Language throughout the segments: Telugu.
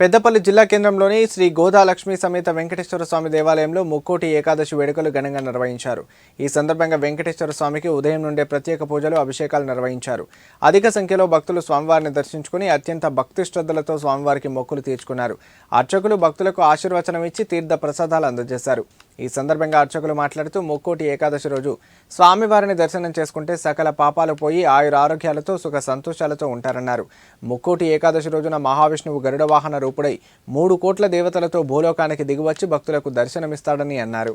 పెద్దపల్లి జిల్లా కేంద్రంలోని శ్రీ గోదాలక్ష్మి సమేత వెంకటేశ్వర స్వామి దేవాలయంలో ముక్కోటి ఏకాదశి వేడుకలు ఘనంగా నిర్వహించారు. ఈ సందర్భంగా వెంకటేశ్వర స్వామికి ఉదయం నుండే ప్రత్యేక పూజలు అభిషేకాలు నిర్వహించారు. అధిక సంఖ్యలో భక్తులు స్వామివారిని దర్శించుకుని అత్యంత భక్తి శ్రద్ధలతో స్వామివారికి మొక్కులు తీర్చుకున్నారు. అర్చకులు భక్తులకు ఆశీర్వచనం ఇచ్చి తీర్థ ప్రసాదాలు అందజేశారు. ఈ సందర్భంగా అర్చకులు మాట్లాడుతూ ముక్కోటి ఏకాదశి రోజు స్వామివారిని దర్శనం చేసుకుంటే సకల పాపాలు పోయి ఆయుర ఆరోగ్యాలతో సుఖ సంతోషాలతో ఉంటారన్నారు. ముక్కోటి ఏకాదశి రోజున మహావిష్ణువు గరుడ వాహన రూపుడై మూడు కోట్ల దేవతలతో భూలోకానికి దిగివచ్చి భక్తులకు దర్శనమిస్తాడని అన్నారు.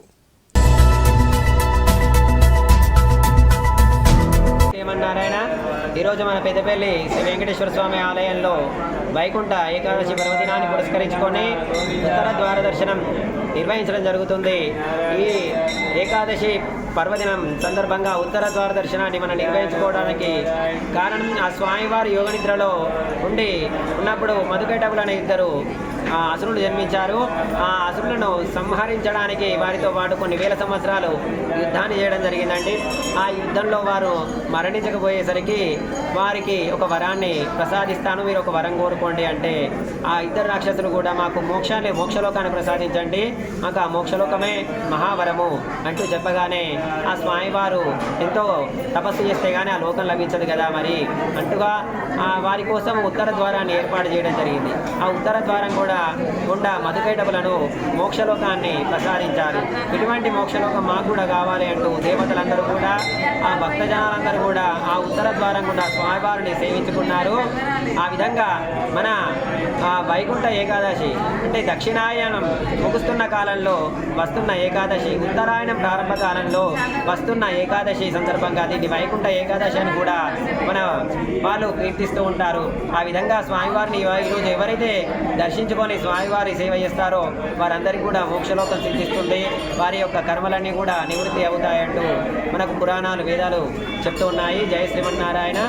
ఈరోజు మన పెద్దపల్లి శ్రీ వెంకటేశ్వర స్వామి ఆలయంలో వైకుంఠ ఏకాదశి పర్వదినాన్ని పురస్కరించుకొని ఉత్తర ద్వార దర్శనం నిర్వహించడం జరుగుతుంది. ఈ ఏకాదశి పర్వదినం సందర్భంగా ఉత్తర ద్వార దర్శనాన్ని మనం నిర్వహించుకోవడానికి కారణం ఆ స్వామివారి యోగనిద్రలో ఉండి ఉన్నప్పుడు మధుకైటకులు అనే ఇద్దరు ఆ అసురులు జన్మించారు. ఆ అసురులను సంహరించడానికి వారితో పాటు కొన్ని వేల సంవత్సరాలు యుద్ధాన్ని చేయడం జరిగిందండి. ఆ యుద్ధంలో వారు మరణించకపోయేసరికి వారికి ఒక వరాన్ని ప్రసాదిస్తాను మీరు ఒక వరం కోరుకోండి అంటే ఆ ఇద్దరు రాక్షసులు కూడా మాకు మోక్షాన్ని మోక్షలోకాన్ని ప్రసాదించండి. మాకు ఆ మోక్షలోకమే మహావరము. అంటూ చెప్పగానే ఆ స్వామివారు ఎంతో తపస్సు చేస్తే కానీ ఆ లోకం లభించదు కదా మరి అంటుగా ఆ వారి కోసం ఉత్తర ద్వారాన్ని ఏర్పాటు చేయడం జరిగింది. ఆ ఉత్తర ద్వారం కూడా గుండా మధుకేటములను మోక్షలోకాన్ని ప్రసాదించారు ఇటువంటి మోక్షలోకం మాకు కూడా కావాలి అంటూ దేవతలందరూ కూడా ఆ భక్తజనాలందరూ కూడా ఆ ఉత్తర ద్వారం గుండా స్వామివారిని సేవించుకున్నారు. ఆ విధంగా మన ఆ వైకుంఠ ఏకాదశి అంటే దక్షిణాయనం ముగుస్తున్న కాలంలో వస్తున్న ఏకాదశి ఉత్తరాయణం ప్రారంభ కాలంలో వస్తున్న ఏకాదశి సందర్భంగా దీన్ని వైకుంఠ ఏకాదశి అని కూడా మన వాళ్ళు కీర్తిస్తూ ఉంటారు. ఆ విధంగా స్వామివారిని ఈరోజు ఎవరైతే దర్శించుకొని స్వామివారి సేవ చేస్తారో వారందరికీ కూడా మోక్షలోకం సిద్ధిస్తుంది. వారి యొక్క కర్మలన్నీ కూడా నివృత్తి అవుతాయంటూ మనకు పురాణాలు వేదాలు చెప్తూ ఉన్నాయి. జయ శ్రీమన్నారాయణ.